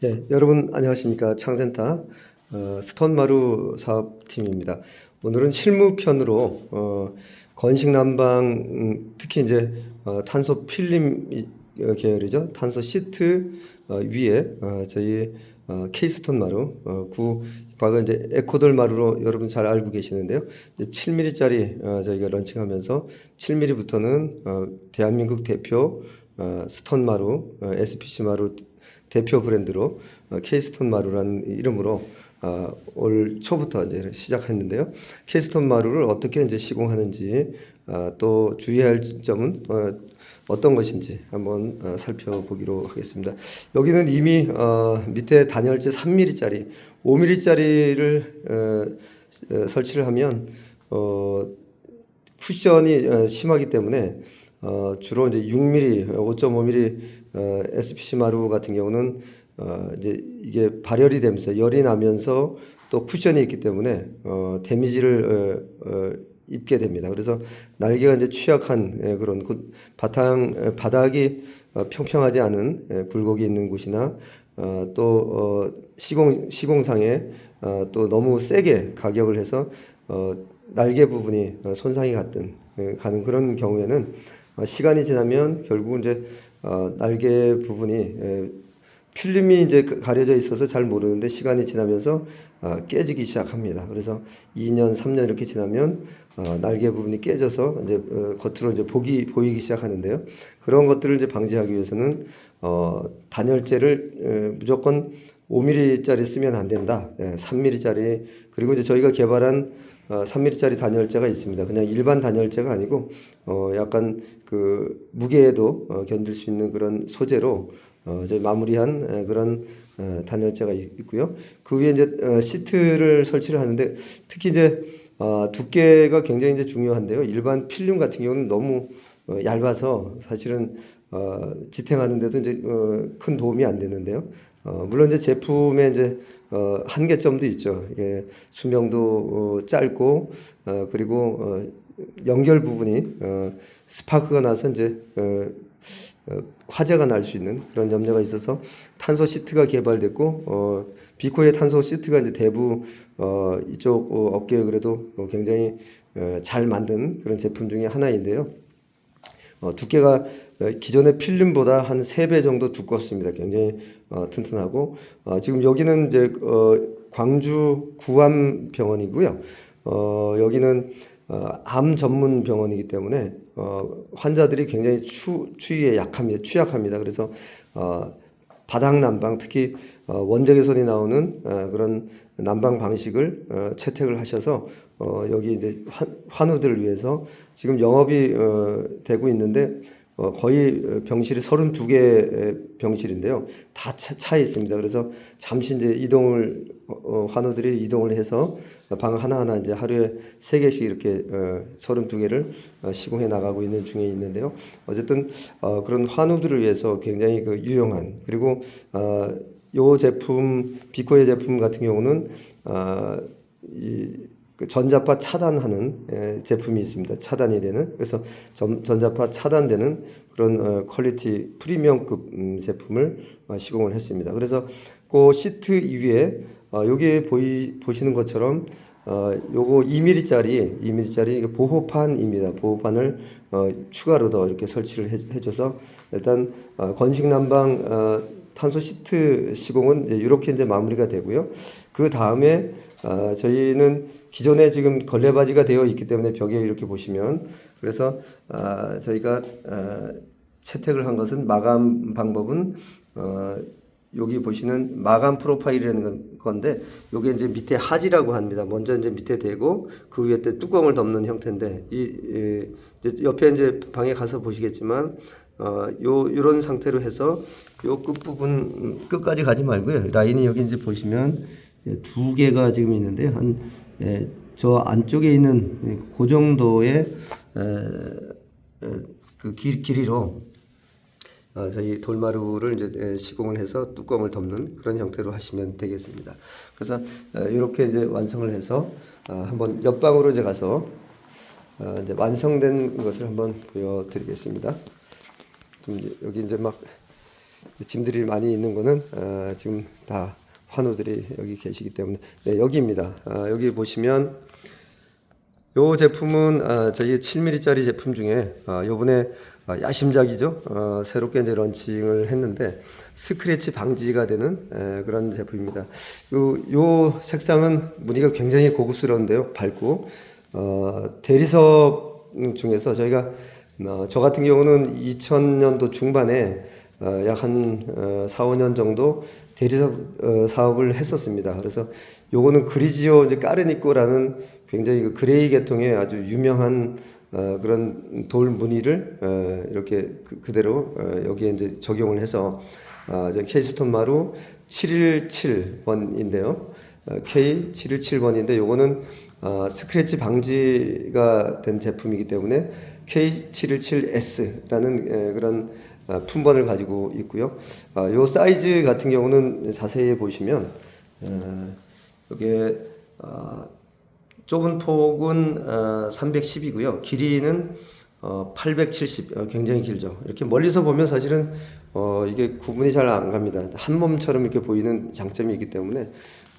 네, 여러분 안녕하십니까 창센터 어, 스톤마루 사업팀입니다. 오늘은 실무편으로 어, 건식 난방 음, 특히 이제 어, 탄소 필름 이- 어, 계열이죠 탄소 시트 어, 위에 어, 저희 어, 케이스톤 마루 어, 구 과거 이제 에코돌 마루로 여러분 잘 알고 계시는데요. 이제 7mm짜리 어, 저희가 런칭하면서 7mm부터는 어, 대한민국 대표 어, 스톤 마루, 어, SPC 마루 대표 브랜드로 어, 케이스톤 마루라는 이름으로 어, 올 초부터 이제 시작했는데요. 케이스톤 마루를 어떻게 이제 시공하는지 어, 또 주의할 점은 어, 어떤 것인지 한번 어, 살펴보기로 하겠습니다. 여기는 이미 어, 밑에 단열재 3mm짜리, 5mm짜리를 어, 어, 설치를 하면 어, 쿠션이 어, 심하기 때문에 어, 주로 이제 6mm, 5.5mm 어, SPC 마루 같은 경우는 어, 이제 이게 발열이 되면서 열이 나면서 또 쿠션이 있기 때문에 어, 데미지를 어, 어, 입게 됩니다. 그래서 날개가 이제 취약한 예, 그런 곳, 바탕 에, 바닥이 어, 평평하지 않은 예, 굴곡이 있는 곳이나 어, 또 어, 시공 시공상에 어, 또 너무 세게 가격을 해서 어, 날개 부분이 어, 손상이 갔든 예, 가는 그런 경우에는 어, 시간이 지나면 결국 이제 어, 날개 부분이 예, 필름이 이제 그- 가려져 있어서 잘 모르는데 시간이 지나면서 어, 깨지기 시작합니다. 그래서 2년, 3년 이렇게 지나면 어, 날개 부분이 깨져서 이제 어, 겉으로 이제 보기 보이기 시작하는데요. 그런 것들을 이제 방지하기 위해서는 어, 단열재를 에, 무조건 5mm짜리 쓰면 안 된다. 예, 3mm짜리 그리고 이제 저희가 개발한 어, 3mm짜리 단열재가 있습니다. 그냥 일반 단열재가 아니고 어, 약간 그 무게에도 어, 견딜 수 있는 그런 소재로 어, 이제 마무리한 에, 그런 어, 단열재가 있- 있고요. 그 위에 이제 어, 시트를 설치를 하는데 특히 이제 어, 두께가 굉장히 이제 중요한데요. 일반 필름 같은 경우는 너무 어, 얇아서 사실은 어, 지탱하는데도 이제 어, 큰 도움이 안 되는데요. 어, 물론 이제 제품에 이제 어, 한계점도 있죠. 이게 수명도 어, 짧고 어, 그리고 어, 연결 부분이 어, 스파크가 나서 이제 어, 어, 화재가 날 수 있는 그런 염려가 있어서 탄소 시트가 개발됐고 어, 비코의 탄소 시트가 이제 대부 어, 이쪽 어, 업계에 그래도 어, 굉장히 어, 잘 만든 그런 제품 중에 하나인데요. 어, 두께가 어, 기존의 필름보다 한 세 배 정도 두껍습니다. 굉장히 어, 튼튼하고 어, 지금 여기는 이제 어, 광주 구암 병원이고요. 어, 여기는 어, 암 전문 병원이기 때문에 어, 환자들이 굉장히 추, 추위에 약합니다. 취약합니다. 그래서 어, 바닥 난방 특히 어, 원적외선이 나오는 어, 그런 난방 방식을 어, 채택을 하셔서 어, 여기 이제 환, 환우들을 위해서 지금 영업이 어, 되고 있는데 어, 거의 어, 병실이 32개 병실인데요. 다 차, 차 있습니다. 그래서 잠시 이제 이동을 어, 어, 환우들이 이동을 해서 방 하나하나 이제 하루에 세 개씩 이렇게 어, 32개를 어, 시공해 나가고 있는 중에 있는데요. 어쨌든 어, 그런 환우들을 위해서 굉장히 그 유용한 그리고 어, 요 제품 비코의 제품 같은 경우는 어, 이, 그 전자파 차단하는 에, 제품이 있습니다. 차단이 되는 그래서 전, 전자파 차단되는 그런 어, 퀄리티 프리미엄급 음, 제품을 어, 시공을 했습니다. 그래서 그 시트 위에 어, 여기 보이 보시는 것처럼 어, 요거 2mm짜리 2mm짜리 보호판입니다. 보호판을 어, 추가로 더 이렇게 설치를 해, 해줘서 일단 어, 건식 난방 어, 탄소 시트 시공은 이렇게 이제 마무리가 되고요. 그 다음에 어, 저희는 기존에 지금 걸레바지가 되어 있기 때문에 벽에 이렇게 보시면 그래서 아, 저희가 아, 채택을 한 것은 마감 방법은 어, 여기 보시는 마감 프로파일이라는 건- 건데 요게 이제 밑에 하지라고 합니다. 먼저 이제 밑에 대고 그 위에 또 뚜껑을 덮는 형태인데 이 예, 옆에 이제 방에 가서 보시겠지만 어, 요 요런 상태로 해서 요 끝 부분 음, 끝까지 가지 말고요. 라인이 여기 이제 보시면 예, 두 개가 지금 있는데 한 예, 저 안쪽에 있는 예, 그 정도의 그 길, 길이로 어, 저희 돌마루를 이제 에, 시공을 해서 뚜껑을 덮는 그런 형태로 하시면 되겠습니다. 그래서 어, 이렇게 이제 완성을 해서 어, 한번 옆방으로 이제 가서 어, 이제 완성된 것을 한번 보여드리겠습니다. 좀 이제 여기 이제 막 짐들이 많이 있는 거는 어, 지금 다 환우들이 여기 계시기 때문에 네, 여기입니다. 아, 여기 보시면 요 제품은 아, 저희 7mm짜리 제품 중에 아, 요번에 아, 야심작이죠. 어, 새롭게 이제 런칭을 했는데 스크래치 방지가 되는 에, 그런 제품입니다. 요, 요 색상은 무늬가 굉장히 고급스러운데요. 밝고 어, 대리석 중에서 저희가 어, 저 같은 경우는 2000년도 중반에 어, 약한 어, 4, 5년 정도 대리석 어, 사업을 했었습니다. 그래서 요거는 그리지오 이제 까르니코라는 굉장히 그 그레이 계통의 아주 유명한 어, 그런 돌 무늬를 어, 이렇게 그, 그대로 어, 여기에 이제 적용을 해서 어, 저 케이스톤 마루 717번인데요. 어, K717번인데 요거는 어, 스크래치 방지가 된 제품이기 때문에 K717S라는 그런 어, 품번을 가지고 있고요. 어, 요 사이즈 같은 경우는 자세히 보시면 어, 이게 어, 좁은 폭은 어, 310이고요. 길이는 어, 870, 어, 굉장히 길죠. 이렇게 멀리서 보면 사실은 어, 이게 구분이 잘 안 갑니다. 한 몸처럼 이렇게 보이는 장점이 있기 때문에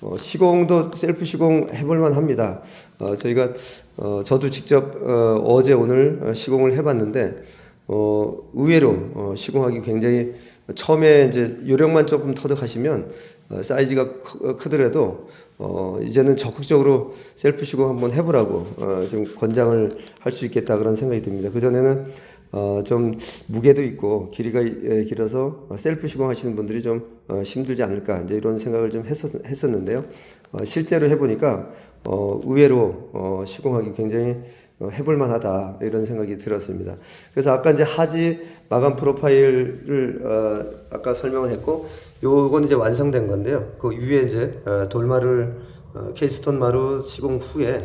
어, 시공도 셀프 시공 해볼만 합니다. 어, 저희가 어, 저도 직접 어, 어제 오늘 어, 시공을 해봤는데 어, 의외로 어, 시공하기 굉장히 처음에 이제 요령만 조금 터득하시면 어, 사이즈가 크, 크더라도 어, 이제는 적극적으로 셀프 시공 한번 해보라고 어, 좀 권장을 할 수 있겠다 그런 생각이 듭니다. 그 전에는 어, 좀 무게도 있고 길이가 예, 길어서 어, 셀프 시공하시는 분들이 좀 어, 힘들지 않을까 이제 이런 생각을 좀 했었, 했었는데요. 어, 실제로 해보니까 어, 의외로 어, 시공하기 굉장히 어, 해볼 만하다 이런 생각이 들었습니다. 그래서 아까 이제 하지 마감 프로파일을 어, 아까 설명을 했고 요건 이제 완성된 건데요. 그 위에 이제 어, 돌마를 어, 케이스톤 마루 시공 후에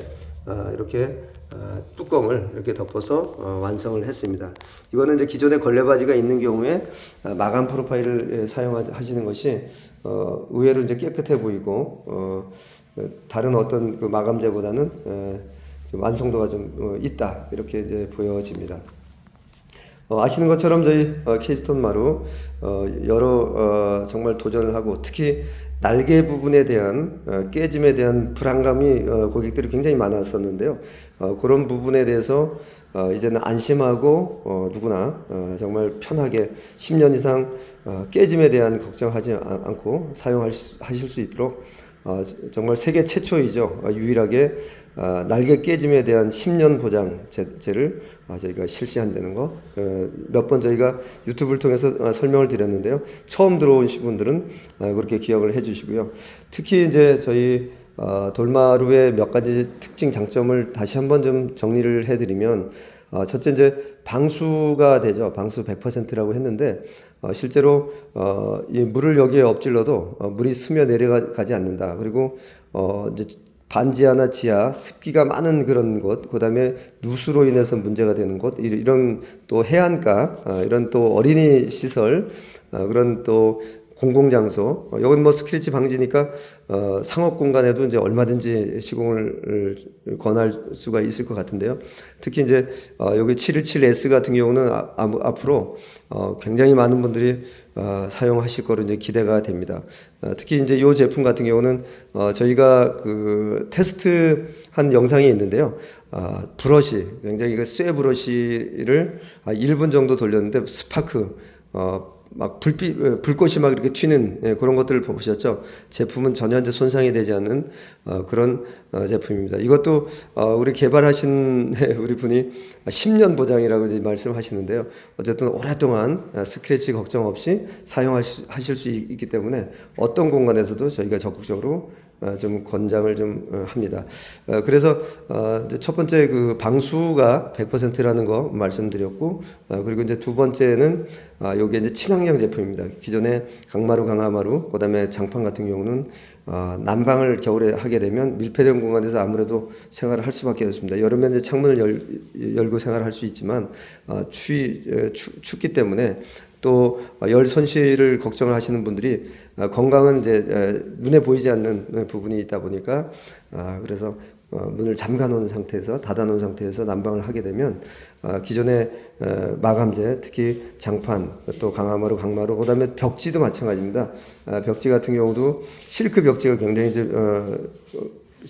어, 이렇게 어, 뚜껑을 이렇게 덮어서 어, 완성을 했습니다. 이거는 이제 기존에 걸레바지가 있는 경우에 어, 마감 프로파일을 예, 사용하시는 것이 어, 의외로 이제 깨끗해 보이고 어, 그 다른 어떤 그 마감재보다는 어, 좀 완성도가 좀 어, 있다 이렇게 이제 보여집니다. 어, 아시는 것처럼 저희 어, 케이스톤 마루 어, 여러 어, 정말 도전을 하고 특히 날개 부분에 대한 어, 깨짐에 대한 불안감이 어, 고객들이 굉장히 많았었는데요. 어, 그런 부분에 대해서 어, 이제는 안심하고 어, 누구나 어, 정말 편하게 10년 이상 어, 깨짐에 대한 걱정하지 아- 않고 사용하실 수- 있도록 어, 정말 세계 최초이죠. 어, 유일하게 어, 날개 깨짐에 대한 10년 보장 제를 어, 저희가 실시한다는 거. 어, 몇번 저희가 유튜브를 통해서 어, 설명을 드렸는데요. 처음 들어오신 분들은 어, 그렇게 기억을 해 주시고요. 특히 이제 저희 어, 돌마루의 몇 가지 특징 장점을 다시 한번 좀 정리를 해 드리면 어, 첫째 이제 방수가 되죠. 방수 100%라고 했는데 어, 실제로 어, 이 물을 여기에 엎질러도 어, 물이 스며 내려가지 않는다. 그리고 어, 이제 반지하나 지하 습기가 많은 그런 곳, 그 다음에 누수로 인해서 문제가 되는 곳, 이- 이런 또 해안가, 어, 이런 또 어린이 시설, 어, 그런 또 공공장소, 어, 여긴 뭐 스크래치 방지니까 어, 상업 공간에도 이제 얼마든지 시공을 권할 수가 있을 것 같은데요. 특히 이제 어, 여기 717S 같은 경우는 아, 아무- 앞으로 어, 굉장히 많은 분들이 어, 사용하실 거로 이제 기대가 됩니다. 어, 특히 이제 이 제품 같은 경우는 어, 저희가 그 테스트 한 영상이 있는데요. 아, 브러시 굉장히 그쇠 브러시를 아, 1분 정도 돌렸는데 스파크 어, 막 불빛 어, 불꽃이 막 이렇게 튀는 예, 그런 것들을 보셨죠. 제품은 전혀 이제 손상이 되지 않는 어, 그런 어, 제품입니다. 이것도 어, 우리 개발하신 우리 분이 10년 보장이라고 이제 말씀하시는데요. 어쨌든 오랫동안 어, 스크래치 걱정 없이 사용하실 하실 수 있- 있기 때문에 어떤 공간에서도 저희가 적극적으로 어, 좀 권장을 좀 어, 합니다. 어, 그래서 어, 첫 번째 그 방수가 100%라는 거 말씀드렸고 어, 그리고 이제 두 번째는 아, 요게 이제 친환경 제품입니다. 기존에 강마루, 강하마루, 그다음에 장판 같은 경우는 어, 난방을 겨울에 하게 되면 밀폐된 공간에서 아무래도 생활을 할 수밖에 없습니다. 여름에 이제 창문을 열, 열고 생활할 수 있지만 어, 추위 에, 추, 춥기 때문에 또 열 손실을 걱정을 하시는 분들이 어, 건강은 이제 에, 눈에 보이지 않는 부분이 있다 보니까 아, 그래서 어, 문을 잠가 놓은 상태에서 닫아 놓은 상태에서 난방을 하게 되면 어, 기존의 어, 마감재 특히 장판 또 강화마루 강마루 그다음에 벽지도 마찬가지입니다. 아, 벽지 같은 경우도 실크 벽지가 굉장히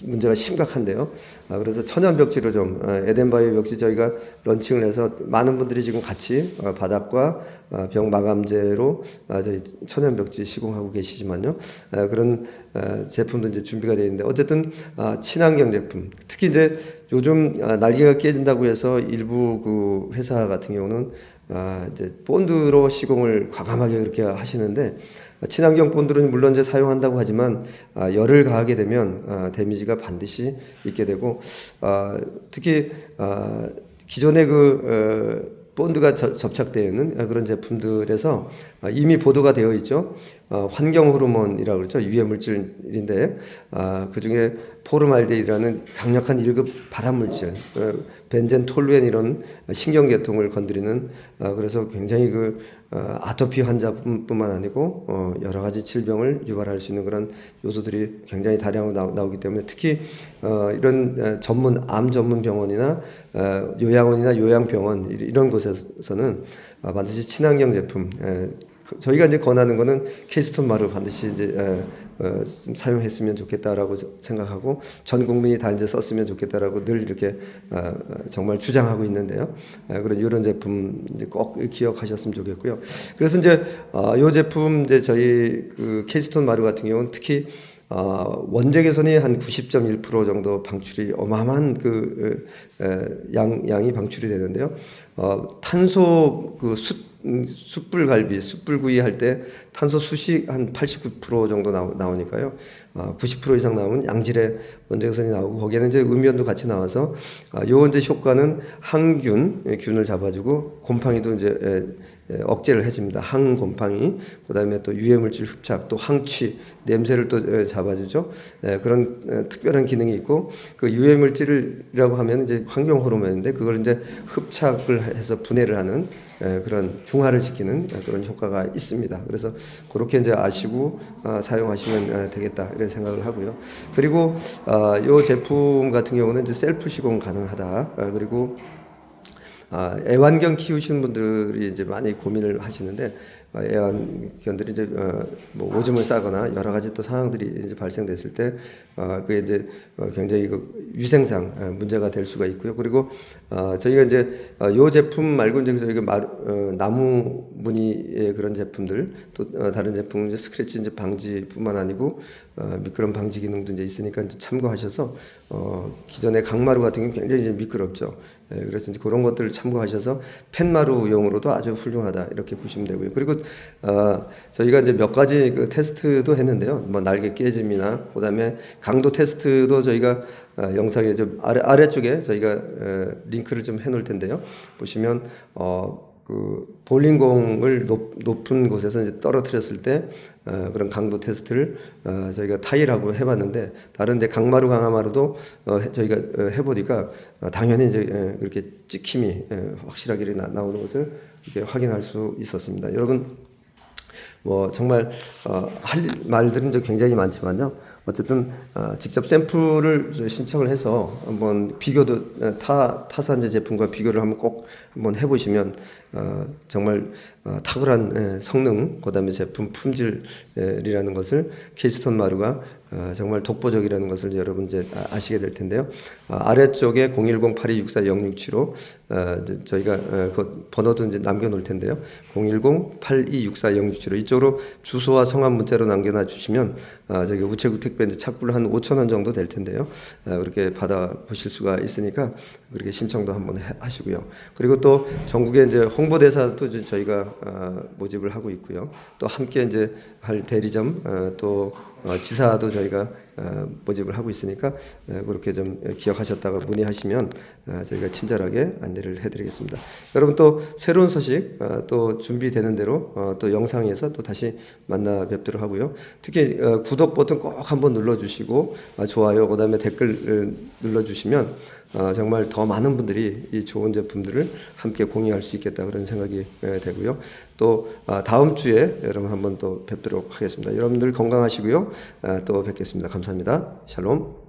문제가 심각한데요. 아, 그래서 천연 벽지로 좀 어, 에덴바이오 벽지 저희가 런칭을 해서 많은 분들이 지금 같이 어, 바닥과 어, 벽 마감재로 아, 저희 천연 벽지 시공하고 계시지만요. 아, 그런 어, 제품도 이제 준비가 되어 있는데 어쨌든 아, 친환경 제품 특히 이제 요즘 아, 날개가 깨진다고 해서 일부 그 회사 같은 경우는 아, 이제 본드로 시공을 과감하게 그렇게 하시는데 친환경 본드는 물론 이제 사용한다고 하지만 아, 열을 가하게 되면 아, 데미지가 반드시 있게 되고 아, 특히 아, 기존의 그 어, 본드가 저- 접착되어 있는 그런 제품들에서 아, 이미 보도가 되어 있죠. 어, 환경 호르몬이라고 그러죠. 유해 물질인데 아, 그 중에 포르말데이드라는 강력한 1급 발암 물질, 어, 벤젠 톨루엔 이런 신경 계통을 건드리는 아, 그래서 굉장히 그 어, 아토피 환자뿐만 아니고 어, 여러 가지 질병을 유발할 수 있는 그런 요소들이 굉장히 다량으로 나오, 나오기 때문에 특히 어, 이런 어, 전문 암 전문 병원이나 어, 요양원이나 요양병원 이- 이런 곳에서는 아, 반드시 친환경 제품 저희가 이제 권하는 거는 케이스톤 마루 반드시 이제 에, 어, 좀 사용했으면 좋겠다라고 저- 생각하고 전 국민이 다 이제 썼으면 좋겠다라고 늘 이렇게 어, 어, 정말 주장하고 있는데요. 에, 그런 이런 제품 꼭 기억하셨으면 좋겠고요. 그래서 이제 어, 이 제품 이제 저희 그 케이스톤 마루 같은 경우는 특히 어, 원재 개선이 한 90.1% 정도 방출이 어마어마한 그 에, 양, 양이 방출이 되는데요. 어, 탄소 그 숯, 음, 숯불갈비, 숯불구이 할 때 탄소 수시 한89% 정도 나오, 나오니까요. 어, 90% 이상 나오면 양질의 원재 개선이 나오고 거기에는 이제 음연도 같이 나와서 아, 요 이제 효과는 항균 예, 균을 잡아주고 곰팡이도 이제 에, 에, 억제를 해줍니다. 항곰팡이, 그 다음에 또 유해물질 흡착, 또 항취, 냄새를 또 에, 잡아주죠. 에, 그런 에, 특별한 기능이 있고 그 유해물질이라고 하면 이제 환경 호르몬인데 그걸 이제 흡착을 해서 분해를 하는 에, 그런 중화를 시키는 에, 그런 효과가 있습니다. 그래서 그렇게 이제 아시고 아, 사용하시면 에, 되겠다 이런 생각을 하고요. 그리고 아, 이 제품 같은 경우는 이제 셀프 시공 가능하다. 아, 그리고 아, 애완견 키우시는 분들이 이제 많이 고민을 하시는데 어, 애완견들이 이제 어, 뭐 오줌을 싸거나 여러 가지 또 상황들이 이제 발생됐을 때 어, 그게 이제 어, 굉장히 그 위생상 어, 문제가 될 수가 있고요. 그리고 어, 저희가 이제 어, 요 제품 말고 이제 저희가 마, 어, 나무 무늬의 그런 제품들 또 어, 다른 제품 이제 스크래치 이제 방지뿐만 아니고 어, 미끄럼 방지 기능도 이제 있으니까 이제 참고하셔서 어, 기존의 강마루 같은 경우 굉장히 이제 미끄럽죠. 예, 그래서 이제 그런 것들을 참고하셔서 펜마루용으로도 아주 훌륭하다 이렇게 보시면 되고요. 그리고 어, 저희가 이제 몇 가지 그 테스트도 했는데요. 뭐 날개 깨짐이나 그다음에 강도 테스트도 저희가 어, 영상에 좀 아래 아래쪽에 저희가 어, 링크를 좀 해놓을 텐데요. 보시면 어, 그 볼링공을 높, 높은 곳에서 이제 떨어뜨렸을 때 어, 그런 강도 테스트를 어, 저희가 타일하고 해봤는데 다른 이제 강마루 강화마루도 어, 해- 저희가 어, 해보니까 어, 당연히 이제 예, 그렇게 찍힘이 예, 확실하게 나, 나오는 것을 이렇게 확인할 수 있었습니다. 여러분 뭐 정말 어, 할 말들은 좀 굉장히 많지만요. 어쨌든 어, 직접 샘플을 저 신청을 해서 한번 비교도 어, 타 타산제 제품과 비교를 한번 꼭 한번 해보시면 어, 정말 어, 탁월한 예, 성능, 그다음에 제품 품질이라는 것을 케이스톤 마루가 어, 정말 독보적이라는 것을 여러분 이제 아- 아시게 될 텐데요. 아, 아래쪽에 010-8264-0675 어, 저희가 어, 그 번호도 이제 남겨놓을 텐데요. 010-8264-0675 이쪽으로 주소와 성함 문자로 남겨놔 주시면 아, 저기 우체국 택배 이제 착불 한 5천 원 정도 될 텐데요. 아, 그렇게 받아 보실 수가 있으니까 그렇게 신청도 한번 해- 하시고요. 그리고 또 전국에 이제 홍보대사도 이제 저희가 아, 모집을 하고 있고요. 또 함께 이제 할 대리점 어, 또 어, 지사도 저희가 어, 모집을 하고 있으니까 어, 그렇게 좀 기억하셨다가 문의하시면 어, 저희가 친절하게 안내를 해드리겠습니다. 여러분 또 새로운 소식 어, 또 준비되는 대로 어, 또 영상에서 또 다시 만나 뵙도록 하고요. 특히 어, 구독 버튼 꼭 한번 눌러주시고 어, 좋아요 그다음에 댓글 어, 눌러주시면 어, 정말 더 많은 분들이 이 좋은 제품들을 함께 공유할 수 있겠다 그런 생각이 에, 되고요. 또 아, 다음 주에 여러분 한번 또 뵙도록 하겠습니다. 여러분들 건강하시고요. 아, 또 뵙겠습니다. 감사합니다. 샬롬.